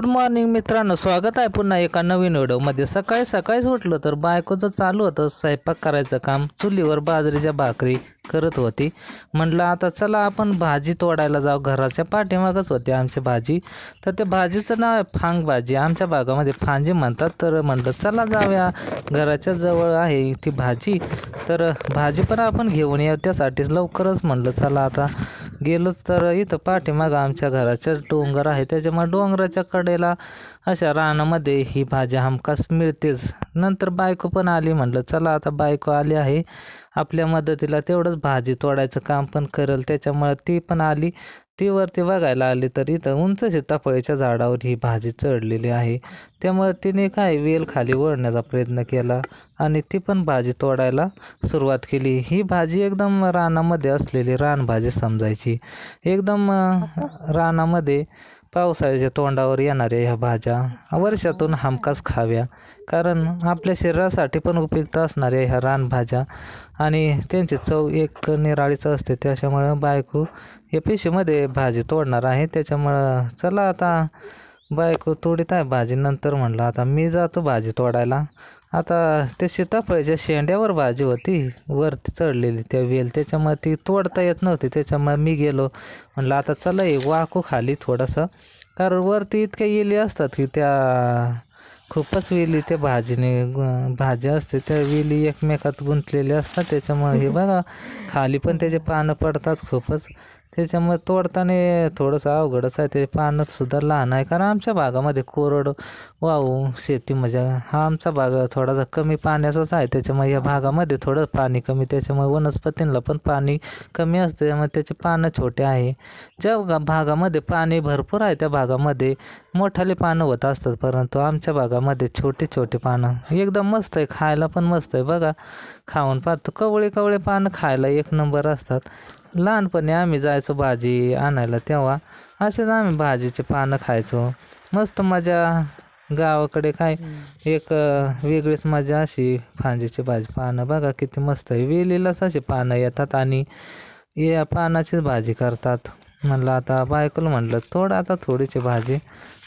Good morning मित्रांनो स्वागत आहे पुन्हा एका नवीन व्हिडिओमध्ये. सकाळी सकाळीच उठलो तर बायकोचं चालू होतं स्वयंपाक करायचं काम. चुलीवर बाजरीच्या भाकरी करत होती. म्हटलं आता चला आपण भाजी तोडायला जाऊ. घराच्या पाठीमागच होती आमची भाजी. तर त्या भाजीचं नाव आहे फांग भाजी आमच्या भागामध्ये फांजी म्हणतात. तर म्हटलं चला जाऊया. घराच्या जवळ आहे ती भाजी. तर भाजी पण आपण घेऊन येऊ. त्यासाठीच लवकरच म्हणलं चला आता. गेलोच तर इथं पाठीमागं आमच्या घराच्या डोंगर आहे. त्याच्यामुळे डोंगराच्या कडेला अशा रानामध्ये ही भाजी हमखास मिळतेच. नंतर बायको पण आली म्हटलं चला आता बायको आली आहे. आपल्या मदतीला तेवढंच भाजी तोडायचं काम पण करेल. त्याच्यामुळे ती पण आली. ती वरती बघायला आली तर इथं उंच सीताफळीच्या झाडावर ही भाजी चढलेली आहे. त्यामुळे तिने काय वेल खाली वळण्याचा प्रयत्न केला आणि ती पण भाजी तोडायला सुरुवात केली. ही भाजी एकदम रानामध्ये असलेली रानभाजी समजायची. एकदम रानामध्ये पावसाळ्याच्या तोंडावर येणाऱ्या ह्या भाज्या वर्षातून हमखास खाव्या. कारण आपल्या शरीरासाठी पण उपयुक्त असणाऱ्या ह्या रानभाज्या आणि त्यांची चव एक निराळीच असते. त्याच्यामुळं बायको या पिशवीमध्ये भाजी तोडणार आहे. त्याच्यामुळं चला आता बायको तोडीत आहे भाजी. नंतर म्हणलं आता मी जातो भाजी तोडायला. आता ते सीताफळाच्या शेंड्यावर भाजी होती. वरती चढलेली त्या वेल. त्याच्यामुळे ती तोडता येत नव्हती. त्याच्यामुळे मी गेलो. म्हणलं आता चला हे वाकू खाली थोडंसं. कारण वरती इतक्या येली असतात की त्या खूपच वेली त्या भाजीने गु- भाजी असते. त्या वेली एकमेकात गुंतलेल्या असतात. त्याच्यामुळे हे बघा खाली पण त्याचे पानं पडतात खूपच. त्याच्यामुळे तोडताना थोडंसं अवघडच आहे. ते पानं सुद्धा लहान आहे. कारण आमच्या भागामध्ये कोरड वाहू शेती म्हणजे हा आमचा भाग थोडासा कमी पाण्याचाच आहे. त्याच्यामुळे या भागामध्ये थोडं पाणी कमी त्याच्यामुळे वनस्पतींना पण पाणी कमी असतं. त्यामुळे त्याचे पानं छोटे आहे. ज्या भागामध्ये पाणी भरपूर आहे त्या भागामध्ये मोठाले पानं होत असतात. परंतु आमच्या भागामध्ये छोटे छोटे पानं. एकदम मस्त आहे. खायला पण मस्त आहे. बघा खाऊन पाहतो. कवळे कवळे पानं खायला एक नंबर असतात. लहानपणी आम्ही जायचो भाजी आणायला तेव्हा असेच आम्ही भाजीचे पानं खायचो. मस्त मजा. गावाकडे काय एक वेगळीच मजा अशी फांजीची भाजी पानं. बघा किती मस्त आहे. वेलीलाच अशी पानं येतात आणि या पानाचीच भाजी करतात. म्हणलं आता बायकोला म्हणलं थोडं आता थोडीशी भाजी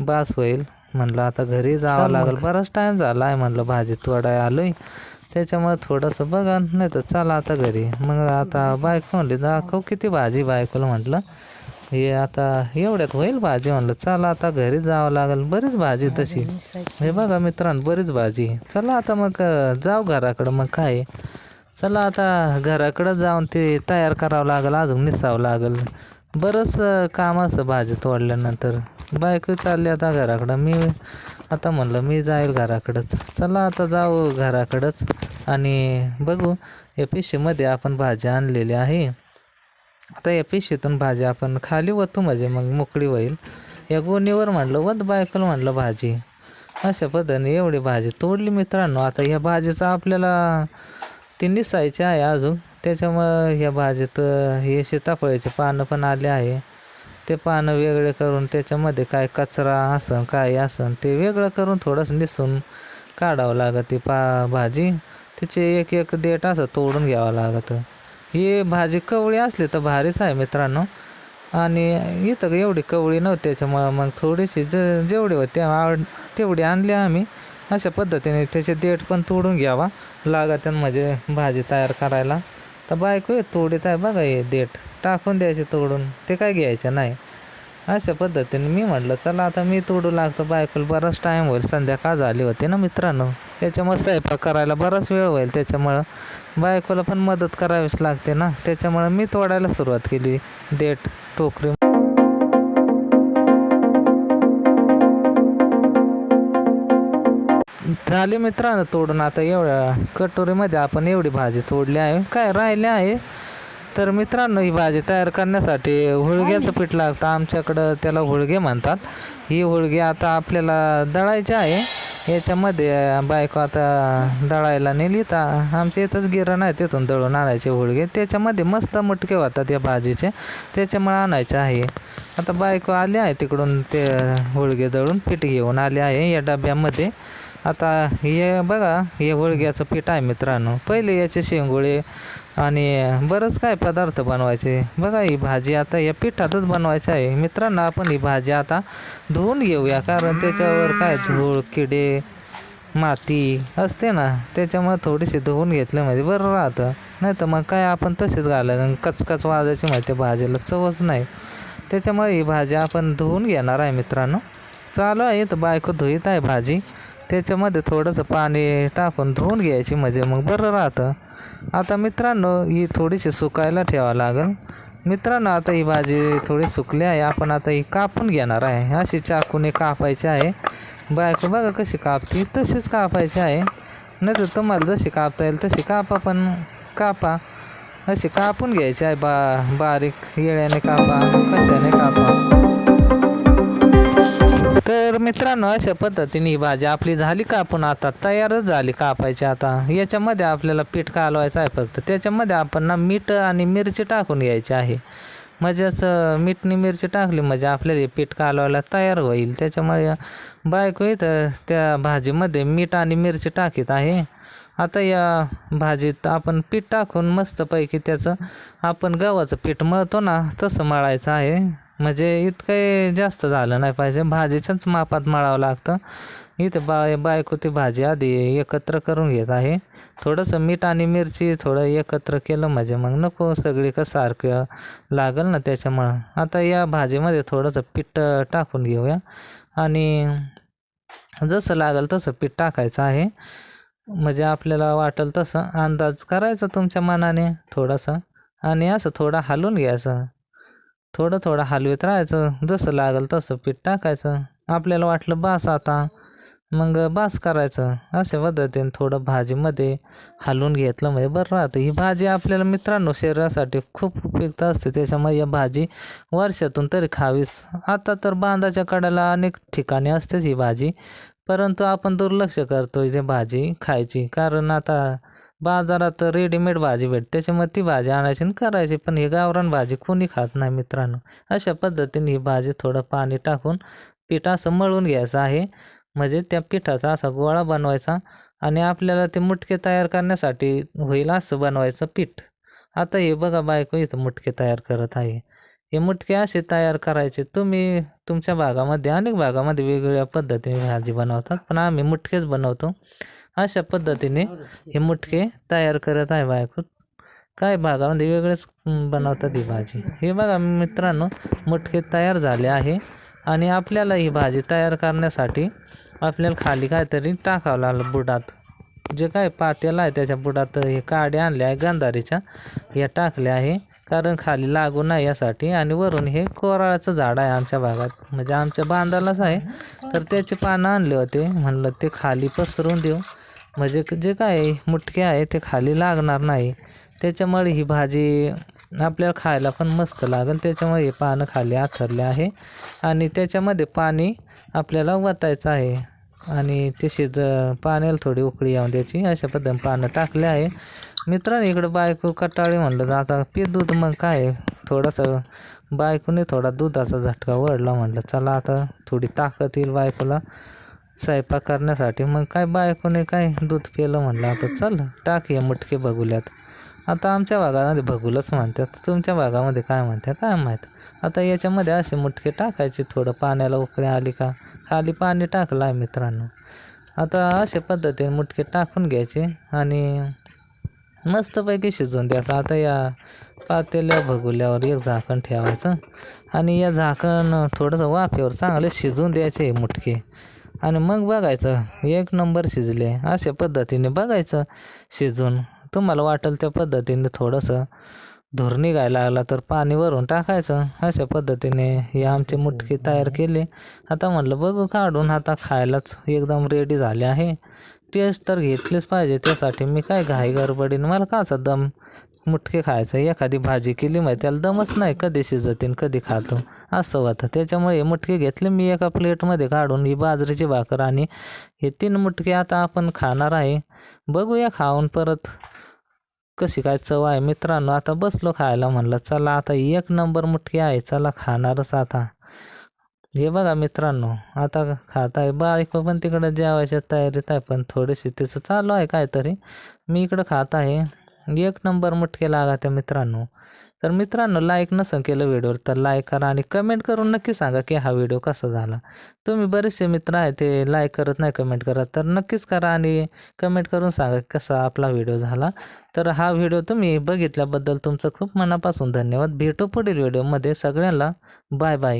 बास होईल. म्हणलं आता घरी जावं लागेल. बराच टाईम झाला आहे म्हणलं भाजी तोडाय आलोय. त्याच्यामुळे थोडंसं बघा. नाही तर चला आता घरी. मग आता बायको म्हणली दाखव किती भाजी बायकोला म्हटलं. हे आता एवढ्यात होईल भाजी म्हणलं. चला आता घरी जावं लागेल. बरीच भाजी तशी. हे बघा मित्रांनो बरीच भाजी. चला आता मग जाऊ घराकडं. मग काय. चला आता घराकडं जाऊन ते तयार करावं लागेल. अजून निसावं लागेल. बरंच काम असं भाजी तोडल्यानंतर. बायको चालली आता घराकडं. मी आता म्हणलं मी जाईल घराकडंच. चला आता जाऊ घराकडंच. आणि बघू या पिशीमध्ये आपण भाजी आणलेली आहे. आता या पिशवीतून भाजी आपण खाली वतू म्हणजे मग मोकळी होईल. या गोणीवर म्हणलं वत बायकोला म्हणलं भाजी. अशा पद्धतीने एवढी भाजी तोडली मित्रांनो. आता ह्या भाजीचं आपल्याला ती निसायची आहे अजून. त्याच्यामुळं ह्या भाजीत हे सीताफळाचे पानं पण आले आहे. ते पानं वेगळे करून त्याच्यामध्ये काय कचरा असन काय असन ते वेगळं करून थोडंसं निसून काढावं लागत ती पा भाजी. तिचे एक एक देठ असं तोडून घ्यावं लागत. ही भाजी कवळी असली तर भारीच आहे मित्रांनो. आणि इथं एवढी कवळी नव्हती त्याच्यामुळं मग थोडीशी ज जेवढी होती आवड तेवढी आणली आम्ही. अशा पद्धतीने त्याचे देठ पण तोडून घ्यावा लागत म्हणजे भाजी तयार करायला. तर बायको आहे तोडीत आहे बघा हे देठ. टाकून द्यायचे तोडून. ते काय घ्यायचं नाही. अशा पद्धतीने मी म्हटलं चला आता मी तोडू लागतो बायकोला. बराच टाईम होईल. संध्याकाळ झाली होती ना मित्रांनो. त्याच्यामुळे स्वयंपाक करायला बराच वेळ होईल. त्याच्यामुळं बायकोला पण मदत करावीच लागते ना. त्याच्यामुळं मी तोडायला सुरुवात केली. देठ टोकरी झाली मित्रांनो तोडून. आता एवढ्या कटोरीमध्ये आपण एवढी भाजी तोडली आहे. काय राहिली आहे? तर मित्रांनो ही भाजी तयार करण्यासाठी होळग्याचं पीठ लागतं. आमच्याकडं त्याला हुळगे म्हणतात. ही होळगे आता आपल्याला दळायचे आहे. याच्यामध्ये बायको आता दळायला नेली. तर आमच्या इथंच गिरण आहे तिथून दळून आणायचे होळगे. त्याच्यामध्ये मस्त मटके होतात या भाजीचे. त्याच्यामुळे आणायचे आहे. आता बायको आली आहे तिकडून ते होळगे दळून पीठ घेऊन आले आहे या डब्यामध्ये. आता हे बघा हे होळग्याचं पीठ आहे मित्रांनो. पहिले याचे शेंगोळे आणि बरंच काय पदार्थ बनवायचे. बघा ही भाजी आता या पिठातच बनवायची आहे. मित्रांनो आपण ही भाजी आता धुवून घेऊया कारण त्याच्यावर काय धूळ किडे माती असते ना त्याच्यामुळे थोडीशी धुवून घेतलं म्हणजे बरं राहतं. नाही तर मग काय आपण तसेच घालायचं कचकच वाजायची म्हणजे माहिती भाजीला चवच नाही. त्याच्यामुळे ही भाजी आपण धुवून घेणार आहे मित्रांनो. चालू आहे तर बायको धुईत आहे भाजी. त्याच्यामध्ये थोडंसं पाणी टाकून धुवून घ्यायची म्हणजे मग बरं राहतं. आता मित्रांनो ही थोडीशी सुकायला ठेवावं लागेल. मित्रांनो आता ही भाजी थोडी सुकली आहे. आपण आता ही कापून घेणार आहे. अशी चाकूने कापायची आहे. बायको बघा कशी कापते. तशीच कापायची आहे. नाही तर तुम्हाला जशी कापता येईल तशी कापा पण. कापा. अशी कापून घ्यायची आहे. बा बारीक येळ्याने कापा कशाने कापा. मित्रांनो अशा पद्धतीने ही भाजी आपली झाली कापून आता तयारच झाली कापायची आता. याच्यामध्ये आपल्याला पीठ कालवायचं आहे फक्त. त्याच्यामध्ये आपण ना मीठ आणि मिरची टाकून घ्यायची आहे. म्हणजे असं मीठनी मिरची टाकली म्हणजे आपल्याला पीठ कालवायला तयार होईल. त्याच्यामुळे बायको इथं त्या भाजीमध्ये मीठ आणि मिरची टाकीत आहे. आता या भाजीत आपण पीठ टाकून मस्तपैकी त्याचं आपण गव्हाचं पीठ मळतो ना तसं मळायचं आहे. म्हणजे इतकं जास्त झालं नाही पाहिजे. भाजीच्याच मापात मळावं लागतं. इथे बाय बायको ती भाजी आधी एकत्र करून घेत आहे. थोडंसं मीठ आणि मिरची थोडं एकत्र केलं म्हणजे मग नको सगळी का सारखं लागल ना त्याच्यामुळं. आता या भाजीमध्ये थोडंसं पीठ टाकून घेऊया. आणि जसं लागेल तसं पीठ टाकायचं आहे. म्हणजे आपल्याला वाटेल तसं अंदाज करायचा तुमच्या मनाने थोडासा. आणि असं थोडं हलवून घ्यायचं. थोडं थोडं हलवीत राहायचं जसं लागेल तसं पीठ टाकायचं. आपल्याला वाटलं बास आता. मग बास करायचं. अशा पद्धतीने थोडं भाजीमध्ये हलवून घेतलं म्हणजे बरं राहतं. ही भाजी आपल्याला मित्रांनो शरीरासाठी खूप उपयुक्त असते. त्याच्यामुळे या भाजी वर्षातून तरी खावीस. आता तर बांधाच्या कड्याला अनेक ठिकाणी असतेच ही भाजी. परंतु आपण दुर्लक्ष करतो ही भाजी खायची. कारण आता बाजारात रेडीमेड भाजी भेटते त्याच्यामुळे ती भाजी आणायची आणि करायची. पण ही गावरान भाजी कोणी खात नाही मित्रांनो. अशा पद्धतीने ही भाजी थोडं पाणी टाकून पीठ असं मळून घ्यायचं आहे. म्हणजे त्या पिठाचा असा गोळा बनवायचा आणि आपल्याला ते मुटके तयार करण्यासाठी होईल असं बनवायचं पीठ. आता हे बघा बायको इथं मुटके तयार करत आहे. हे मुटके असे तयार करायचे तुम्ही तुमच्या भागामध्ये अनेक भागामध्ये वेगवेगळ्या पद्धतीने भाजी बनवतात. पण आम्ही मुटकेच बनवतो. अशा पद्धतीने हे मुटके तयार करत आहे बायको. काय भागामध्ये वेगळेच हं, बनवतात ही भाजी. हे बघा मित्रांनो मुटके तयार झाले आहे आणि आपल्याला ही भाजी तयार करण्यासाठी आपल्याला खाली काहीतरी टाकावं लागलं बुडात. जे काय पातेलं आहे त्याच्या बुडात हे काड्या आणल्या आहे गंधारीच्या. या टाकल्या आहे कारण खाली लागू नाही यासाठी. आणि वरून हे कोराळाचं झाड आहे आमच्या भागात. म्हणजे आमच्या बांधालाच आहे. तर त्याचे पानं आणले होते. म्हणलं ते खाली पसरून देऊ. म्हणजे जे काय मुटके आहे ते खाली लागणार नाही. त्याच्यामुळे ही भाजी आपल्याला खायला पण मस्त लागेल. त्याच्यामुळे हे पानं खाली आथरले आहे. आणि त्याच्यामध्ये पाणी आपल्याला वतायचं आहे. आणि ते शिज पाण्याला थोडी उकळी येऊन द्यायची. अशा पद्धतीने पानं टाकले आहे. मित्रांनो इकडं बायको कटाळी म्हणलं तर आता पी दूध मग काय? थोडंसं बायकोने थोडा दुधाचा झटका वळला म्हणलं. चला आता थोडी ताकद येईल बायकोला. स्वयंपाक करण्यासाठी. मग काय बायकोने काय दूध केलं म्हणलं? आता चल टाक हे मुटके बघुल्यात. आता आमच्या भागामध्ये भगुलच म्हणतात. तुमच्या भागामध्ये काय म्हणतात काय माहीत? आता याच्यामध्ये असे मुटके टाकायचे थोडं. पाण्याला उकळी आली का? खाली पाणी टाकलं आहे मित्रांनो. आता अशा पद्धतीने मुटके टाकून घ्यायचे आणि मस्तपैकी शिजवून द्यायचं. आता या पातेल्या भगुल्यावर एक झाकण ठेवायचं आणि या झाकण थोडंसं वाफेवर चांगले शिजवून द्यायचे मुटके. आणि मग बघायचं एक नंबर शिजले. अशा पद्धतीने बघायचं शिजून. तुम्हाला वाटेल त्या पद्धतीने थोडंसं धूर निघायला लागला तर पाणी वरून टाकायचं. अशा पद्धतीने हे आमचे मुटके तयार केले. आता म्हटलं बघू काढून आता खायलाच एकदम रेडी झाले आहे. टेस्ट तर घेतलीच पाहिजे. त्यासाठी मी काय घाई गडबडीन? मला काचा दम? मुटके खायचं. एखादी भाजी केली माहिती त्याला दमच नाही. कधी शिजतीन कधी खातो. असं होतं. त्याच्यामुळे मुटके घेतले मी एका प्लेटमध्ये काढून ही बाजरीची भाकर आणि हे तीन मुटके आता आपण खाणार आहे. बघूया खाऊन परत कशी काय चव आहे. मित्रांनो आता बसलो खायला म्हणलं चला आता एक नंबर मुटकी आहे चला खाणारच आता. हे बघा मित्रांनो आता खात आहे बायको पण तिकडं जेवायच्या तयारीत आहे पण थोडीशी तिचं चालू आहे काहीतरी. मी इकडं खात आहे. एक नंबर मुटके लागा त्या मित्रांनो. तर मित्रांनो लाईक नसन केलं व्हिडिओवर तर लाईक करा आणि कमेंट करून नक्की सांगा की हा व्हिडिओ कसा झाला. तुम्ही बरेचसे मित्र आहे ते लाईक करत नाही कमेंट करत तर नक्कीच करा आणि कमेंट करून सांगा कसा आपला व्हिडिओ झाला. तर हा व्हिडिओ तुम्ही बघितल्याबद्दल तुमचं खूप मनापासून धन्यवाद. भेटू पुढील व्हिडिओमध्ये सगळ्यांना बाय बाय